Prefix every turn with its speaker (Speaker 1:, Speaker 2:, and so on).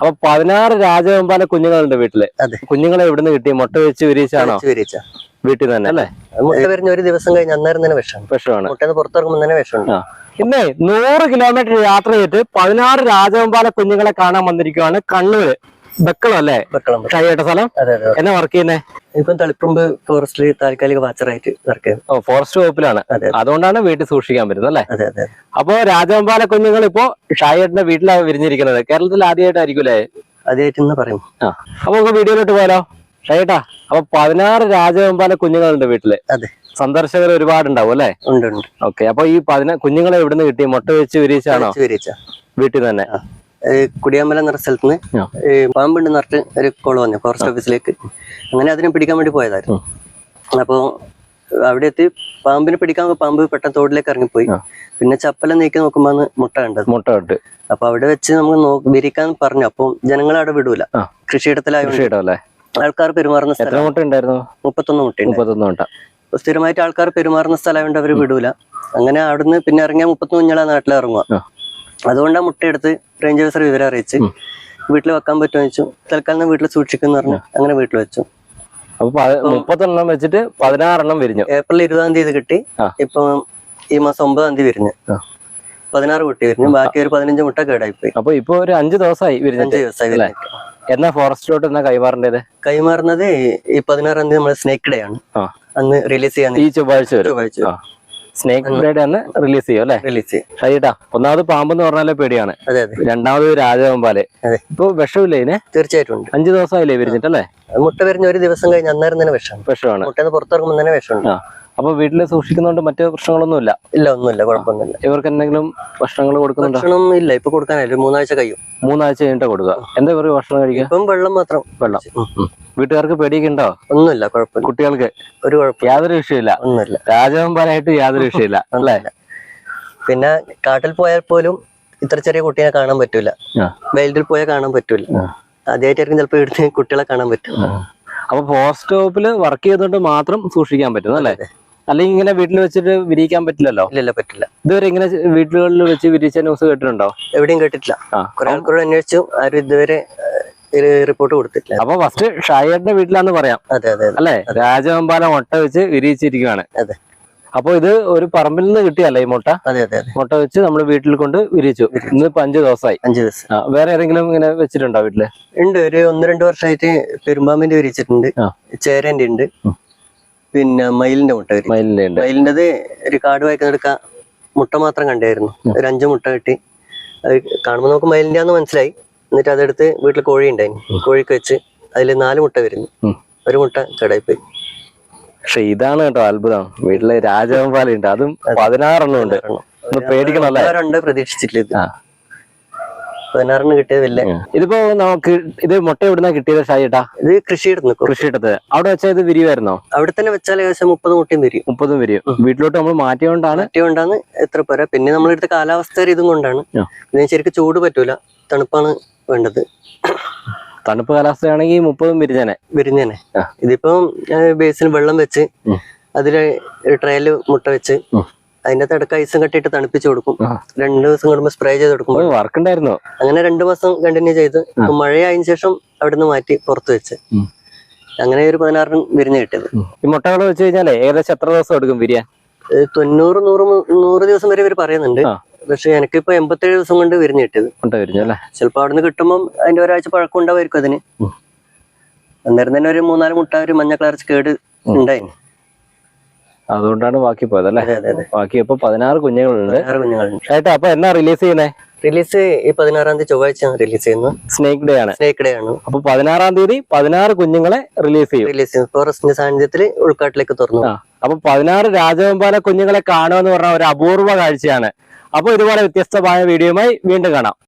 Speaker 1: അപ്പൊ പതിനാറ് രാജവെമ്പാല കുഞ്ഞുങ്ങളുണ്ട്
Speaker 2: വീട്ടിൽ.
Speaker 1: കുഞ്ഞുങ്ങളെ എവിടുന്ന് കിട്ടി? മുട്ട വെച്ച് വിരിച്ചാണോ? വീട്ടിൽ നിന്ന് തന്നെ. അല്ലേ?
Speaker 2: മുട്ട വരുന്ന ഒരു ദിവസം കഴിഞ്ഞ് അന്നേരം തന്നെ വിഷം
Speaker 1: വിഷമാണ്.
Speaker 2: മുട്ടന്ന് പുറത്തിറങ്ങുമ്പോൾ തന്നെ വിഷമുണ്ട്.
Speaker 1: പിന്നെ നൂറ് കിലോമീറ്റർ യാത്ര ചെയ്തിട്ട് പതിനാറ് രാജവെമ്പാല കുഞ്ഞുങ്ങളെ കാണാൻ വന്നിരിക്കുവാണ് കണ്ണൂര്. ബക്കളം അല്ലേ? ഷൈയുടെ സ്ഥലം? എന്നാ വർക്ക് ചെയ്യുന്നേ?
Speaker 2: ഇപ്പം തളിപ്പുമ്പ് ഫോറസ്റ്റിൽ താൽക്കാലിക വാച്ചറായിട്ട് വർക്ക് ചെയ്യുന്നു.
Speaker 1: ഓ ഫോറസ്റ്റ് വകുപ്പിലാണ്. അതുകൊണ്ടാണ് വീട്ടിൽ സൂക്ഷിക്കാൻ പറ്റുന്നത് അല്ലേ?
Speaker 2: അതെ അതെ
Speaker 1: അപ്പോ രാജവെമ്പാല കുഞ്ഞുങ്ങൾ ഇപ്പോ ഷായേട്ടന്റെ വീട്ടിലാണ് വിരിഞ്ഞിരിക്കുന്നത്. കേരളത്തിൽ ആദ്യമായിട്ടായിരിക്കും അല്ലേ
Speaker 2: ആദ്യമായിട്ട് ഇന്ന് പറയും.
Speaker 1: ആ. അപ്പൊ നമുക്ക് വീഡിയോയിലോട്ട് പോയാലോ? ഷൈട്ടാ അപ്പൊ പതിനാറ് രാജവെമ്പാല കുഞ്ഞുങ്ങളുണ്ട് വീട്ടിൽ.
Speaker 2: അതെ.
Speaker 1: സന്ദർശകർ ഒരുപാടുണ്ടാവും അല്ലേ?
Speaker 2: ഉണ്ട് ഉണ്ട്.
Speaker 1: ഓക്കെ അപ്പൊ ഈ പതിനാ കുഞ്ഞുങ്ങളെ എവിടുന്ന് കിട്ടി? മുട്ട വെച്ച് വിരിച്ചാണോ
Speaker 2: വിരിച്ച
Speaker 1: വീട്ടിൽ തന്നെ.
Speaker 2: കുടിയാമ്പലം എന്ന സ്ഥലത്ത് നിന്ന്
Speaker 1: പാമ്പുണ്ടെന്ന്
Speaker 2: പാമ്പുണ്ട് പറഞ്ഞിട്ട് ഒരു കോൾ വന്നു ഫോറസ്റ്റ് ഓഫീസിലേക്ക് അങ്ങനെ അതിനെ പിടിക്കാൻ വേണ്ടി പോയതായിരുന്നു. അപ്പോ അവിടെ എത്തി പാമ്പിനെ പിടിക്കാൻ പാമ്പ് പെട്ടെന്ന് തോടിലേക്ക് ഇറങ്ങിപ്പോയി. പിന്നെ ചപ്പല നീക്കി നോക്കുമ്പോൾ മുട്ട കണ്ടത്.
Speaker 1: മുട്ട കണ്ടു.
Speaker 2: അപ്പൊ അവിടെ വെച്ച് നമുക്ക് വിരിക്കാൻ പറഞ്ഞു. അപ്പൊ ജനങ്ങൾ അവിടെ വിടൂല.
Speaker 1: കൃഷിയിടത്തിലായ
Speaker 2: ആൾക്കാർ പെരുമാറുന്ന സ്ഥലം.
Speaker 1: മുട്ട ഉണ്ടായിരുന്നു
Speaker 2: മുപ്പത്തൊന്ന് മുട്ട
Speaker 1: മുപ്പത്തൊന്ന് മുട്ട.
Speaker 2: സ്ഥിരമായിട്ട് ആൾക്കാർ പെരുമാറുന്ന സ്ഥലമായതുകൊണ്ട് അവർ വിടൂല. അങ്ങനെ അവിടുന്ന് പിന്നെ ഇറങ്ങിയ മുപ്പത്തൊന്ന് കുഞ്ഞാളാ
Speaker 1: ആ.
Speaker 2: അതുകൊണ്ട് ആ മുട്ടയെടുത്ത് റേഞ്ച് ഓഫീസർ വിവരം അറിയിച്ച് വീട്ടിൽ വെക്കാൻ പറ്റുമോ ചോദിച്ചു. തൽക്കാലം വീട്ടിൽ സൂക്ഷിക്കുന്നു പറഞ്ഞു. അങ്ങനെ വീട്ടിൽ വെച്ചു.
Speaker 1: അപ്പൊ മുപ്പത്തൊന്നെണ്ണം വെച്ചിട്ട് പതിനാറെണ്ണം വിരിഞ്ഞു.
Speaker 2: ഏപ്രിൽ ഇരുപതാം തീയതി കിട്ടി. ഇപ്പൊ ഈ മാസം ഒമ്പതാം തീയതി വിരിഞ്ഞു. പതിനാറ് കുട്ടി വിരിഞ്ഞു. ബാക്കി ഒരു പതിനഞ്ച് മുട്ട കേടായി പോയി
Speaker 1: അപ്പൊ ഇപ്പൊ ഒരു അഞ്ചു ദിവസമായി
Speaker 2: അഞ്ച്
Speaker 1: അഞ്ചു
Speaker 2: ദിവസമായി.
Speaker 1: എന്നാ ഫോറസ്റ്റിലോട്ട് എന്നാ കൈമാറേണ്ടത്?
Speaker 2: കൈമാറുന്നത് ഈ പതിനാറാം തീയതി നമ്മുടെ സ്നേക്ക് ഡേ ആണ്. അന്ന് റിലീസ് ചെയ്യാൻ
Speaker 1: ഈ ചൊവ്വാഴ്ച
Speaker 2: ചൊവ്വാഴ്ച
Speaker 1: ആ സ്നേക്ക് ബ്ലേഡ് അന്ന് റിലീസ് ചെയ്യും അല്ലെ?
Speaker 2: റിലീസ് ചെയ്യും.
Speaker 1: ഷൈട്ടാ ഒന്നാമത് പാമ്പെന്ന് പറഞ്ഞാലേ പേടിയാണ്. രണ്ടാമത്
Speaker 2: രാജവമ്പാൽ.
Speaker 1: ഇപ്പൊ വിഷമില്ലേ ഇതിനെ?
Speaker 2: തീർച്ചയായിട്ടും ഉണ്ട്.
Speaker 1: അഞ്ചു ദിവസമായില്ലേ വിരിഞ്ഞിട്ടല്ലേ
Speaker 2: മുട്ട വരുന്ന ഒരു ദിവസം കഴിഞ്ഞ് അന്നേരം തന്നെ വിഷമാണ്.
Speaker 1: വിഷമാണ്.
Speaker 2: മുട്ടന്ന് പുറത്തിറങ്ങുമ്പോൾ തന്നെ വിഷമുണ്ട്.
Speaker 1: അപ്പൊ വീട്ടിൽ സൂക്ഷിക്കുന്നതുകൊണ്ട് മറ്റു പ്രശ്നങ്ങളൊന്നുമില്ല?
Speaker 2: ഇല്ല ഒന്നുമില്ല കുഴപ്പമൊന്നുമില്ല.
Speaker 1: ഇവർക്ക് എന്തെങ്കിലും ഭക്ഷണങ്ങൾ കൊടുക്കുന്നുണ്ടോ?
Speaker 2: ഭക്ഷണം ഇല്ല ഇപ്പൊ കൊടുക്കാനില്ല മൂന്നാഴ്ച കഴിയും.
Speaker 1: മൂന്നാഴ്ച കഴിഞ്ഞിട്ട് കൊടുക്കുക. എന്താ ഇവർക്ക് ഭക്ഷണം കഴിക്കുക?
Speaker 2: ഇപ്പം വെള്ളം മാത്രം.
Speaker 1: വെള്ളം. വീട്ടുകാർക്ക് പേടിയൊക്കെ ഉണ്ടോ
Speaker 2: ഒന്നുമില്ല കുഴപ്പമില്ല.
Speaker 1: കുട്ടികൾക്ക്?
Speaker 2: ഒരു കുഴപ്പം
Speaker 1: യാതൊരു വിഷയമില്ല
Speaker 2: ഒന്നുമില്ല.
Speaker 1: രാജവമ്പാനായിട്ട് യാതൊരു വിഷയമില്ല അല്ലേ?
Speaker 2: പിന്നെ കാട്ടിൽ പോയാൽ പോലും ഇത്ര ചെറിയ കുട്ടിയെ കാണാൻ പറ്റൂല. വൈൽഡിൽ പോയാൽ കാണാൻ പറ്റൂല. ആദ്യമായിട്ടായിരിക്കും ചിലപ്പോ ഇവിടുത്തെ കുട്ടികളെ കാണാൻ പറ്റും.
Speaker 1: അപ്പൊ ഫോറസ്റ്റ് വകുപ്പിൽ വർക്ക് ചെയ്തുകൊണ്ട് മാത്രം സൂക്ഷിക്കാൻ പറ്റുന്നു അല്ലേ? അല്ലെങ്കിൽ ഇങ്ങനെ വീട്ടിൽ വെച്ചിട്ട് വിരിയിക്കാൻ പറ്റില്ലല്ലോ?
Speaker 2: ഇല്ലല്ലോ പറ്റില്ല.
Speaker 1: ഇതുവരെ ഇങ്ങനെ വീട്ടുകളിൽ വെച്ച് വിരിച്ച ന്യൂസ് കേട്ടിട്ടുണ്ടോ?
Speaker 2: എവിടെയും കേട്ടിട്ടില്ല. കുറെ ആൾക്കാരോട് അന്വേഷിച്ചു ആരും ഇതുവരെ റിപ്പോർട്ട് കൊടുത്തിട്ടില്ല.
Speaker 1: അപ്പൊ ഫസ്റ്റ് ഷായറിന്റെ വീട്ടിലാന്ന് പറയാം.
Speaker 2: അതെ അതെ
Speaker 1: അല്ലെ? രാജവെമ്പാലം മുട്ട വെച്ച് വിരിയിച്ചിരിക്കുകയാണ്
Speaker 2: അതെ.
Speaker 1: അപ്പൊ ഇത് ഒരു പറമ്പിൽ നിന്ന് കിട്ടിയല്ലേ ഈ മുട്ട?
Speaker 2: അതെ അതെ
Speaker 1: മുട്ട വെച്ച് നമ്മൾ വീട്ടിൽ കൊണ്ട് വിരിയിച്ചു. ഇപ്പൊ അഞ്ചു ദിവസമായി
Speaker 2: അഞ്ചു ദിവസം.
Speaker 1: വേറെ ഏതെങ്കിലും ഇങ്ങനെ വെച്ചിട്ടുണ്ടോ വീട്ടിൽ?
Speaker 2: ഉണ്ട് ഒരു ഒന്ന് രണ്ട് വർഷമായിട്ട് പെരുമ്പാമ്പിന്റെ വിരിച്ചിട്ടുണ്ട്. ചേരന്റെ ഉണ്ട്. പിന്നെ മയിലിന്റെ മുട്ട കിട്ടി.
Speaker 1: മയിലിന്റെ ഉണ്ട്.
Speaker 2: മയിലിന്റെത് ഒരു കാട് വായിക്കെടുക്ക മുട്ട മാത്രം കണ്ടായിരുന്നു. ഒരു അഞ്ച് മുട്ട കിട്ടി. അത് കാണുമ്പോൾ നമുക്ക് മയിലിന്റെ മനസ്സിലായി. എന്നിട്ട് അതെടുത്ത് വീട്ടിൽ കോഴി ഉണ്ടായിരുന്നു കോഴിക്ക് വെച്ച് അതിൽ നാല് മുട്ട വരുന്നു. ഒരു മുട്ട കേടായിപ്പോയി.
Speaker 1: പക്ഷെ ഇതാണ് കേട്ടോ അത്ഭുതം. വീട്ടിൽ രാജവമ്പാലുണ്ട് അതും പതിനാറെണ്ണം ഉണ്ട്. ഒന്ന് പേടിക്കണം അല്ലേ?
Speaker 2: രണ്ട് പ്രതീക്ഷിച്ചിട്ടില്ല പതിനാറിന് കിട്ടിയത് വലിയ
Speaker 1: ഇതിപ്പോ നമുക്ക് ഇത് മുട്ട എവിടുന്നാ കിട്ടിയത് ഷായിട്ടാ
Speaker 2: ഇത് കൃഷിയിടത്ത് കൃഷി
Speaker 1: കൃഷിയിടത്ത്. അവിടെ വെച്ചാൽ ഇത് വിരിവായിരുന്നോ
Speaker 2: അവിടെ തന്നെ വെച്ചാൽ ഏകദേശം മുപ്പത് മുട്ടയും വരും
Speaker 1: മുപ്പതും വിരിയും. വീട്ടിലോട്ട് നമ്മൾ മാറ്റിയോണ്ടാണ്?
Speaker 2: മാറ്റിയോണ്ടാണ് കൊണ്ടാണ് എത്ര പോരാ. പിന്നെ നമ്മളെടുത്ത കാലാവസ്ഥ ഇതും കൊണ്ടാണ്. ഇതിന് ശരിക്കും ചൂട് പറ്റൂല. തണുപ്പാണ് വേണ്ടത്.
Speaker 1: തണുപ്പ് കാലാവസ്ഥയാണെങ്കിൽ മുപ്പതും വിരിഞ്ഞനെ.
Speaker 2: വിരിഞ്ഞനെ. ഇതിപ്പം ബേസിൽ വെള്ളം വെച്ച്. അതിൽ ട്രയൽ മുട്ട വെച്ച്. അതിന്റെ തടക്ക ഐസും കെട്ടിട്ട് തണുപ്പിച്ചു കൊടുക്കും. രണ്ടു ദിവസം കൂടുമ്പോൾ സ്പ്രേ ചെയ്ത് കൊടുക്കും.
Speaker 1: വർക്ക് ഉണ്ടായിരുന്നോ
Speaker 2: അങ്ങനെ രണ്ടു മാസം കണ്ടിന്യൂ ചെയ്ത് മഴയായതിനു ശേഷം അവിടുന്ന് മാറ്റി പുറത്ത് വെച്ച്. അങ്ങനെ ഒരു പതിനാറിന് വിരിഞ്ഞ് കിട്ടിയത്.
Speaker 1: ഈ മുട്ടകൾ വെച്ച് കഴിഞ്ഞാലേ ഏകദേശം എത്ര ദിവസം എടുക്കും വിരിയാൻ?
Speaker 2: തൊണ്ണൂറ് നൂറ് നൂറ് ദിവസം വരെ ഇവർ പറയുന്നുണ്ട്. പക്ഷെ എനിക്കിപ്പോ എൺപത്തേഴ് ദിവസം കൊണ്ട് വിരിഞ്ഞ് കിട്ടിയത്. ചിലപ്പോ അവിടുന്ന് കിട്ടുമ്പോൾ അതിന്റെ ഒരാഴ്ച പഴക്കം ഉണ്ടാവുമായിരിക്കും അതിന്. അന്നേരം തന്നെ ഒരു മൂന്നാൽ മുട്ട ഒരു മഞ്ഞ കളർച്ച് കേട് ഉണ്ടായി
Speaker 1: അതുകൊണ്ടാണ് ബാക്കി പോയത് അല്ലേ? ബാക്കി ഇപ്പൊ പതിനാറ് കുഞ്ഞുങ്ങളുണ്ട്.
Speaker 2: ഏട്ടാ കുഞ്ഞുങ്ങളുണ്ട്.
Speaker 1: ഷായിട്ടാ അപ്പൊ എന്നാ റിലീസ് ചെയ്യുന്നേ?
Speaker 2: റിലീസ് ഈ പതിനാറാം തീയതി ചൊവ്വാഴ്ച റിലീസ് ചെയ്യുന്നു
Speaker 1: സ്നേക്ക് ഡേ ആണ്.
Speaker 2: സ്നേക്ക് ഡേ ആണ്.
Speaker 1: അപ്പൊ പതിനാറാം തീയതി പതിനാറ് കുഞ്ഞുങ്ങളെ റിലീസ് ചെയ്യും.
Speaker 2: റിലീസ് ചെയ്യും. ഫോറസ്റ്റിന്റെ സാന്നിധ്യത്തിൽ ഉൾക്കാട്ടിലേക്ക് തുറന്നു.
Speaker 1: അപ്പൊ പതിനാറ് രാജവെമ്പാല കുഞ്ഞുങ്ങളെ കാണുക എന്ന് പറഞ്ഞ ഒരു അപൂർവ കാഴ്ചയാണ്. അപ്പൊ ഇതുപോലെ വ്യത്യസ്തമായ വീഡിയോയുമായി വീണ്ടും കാണാം.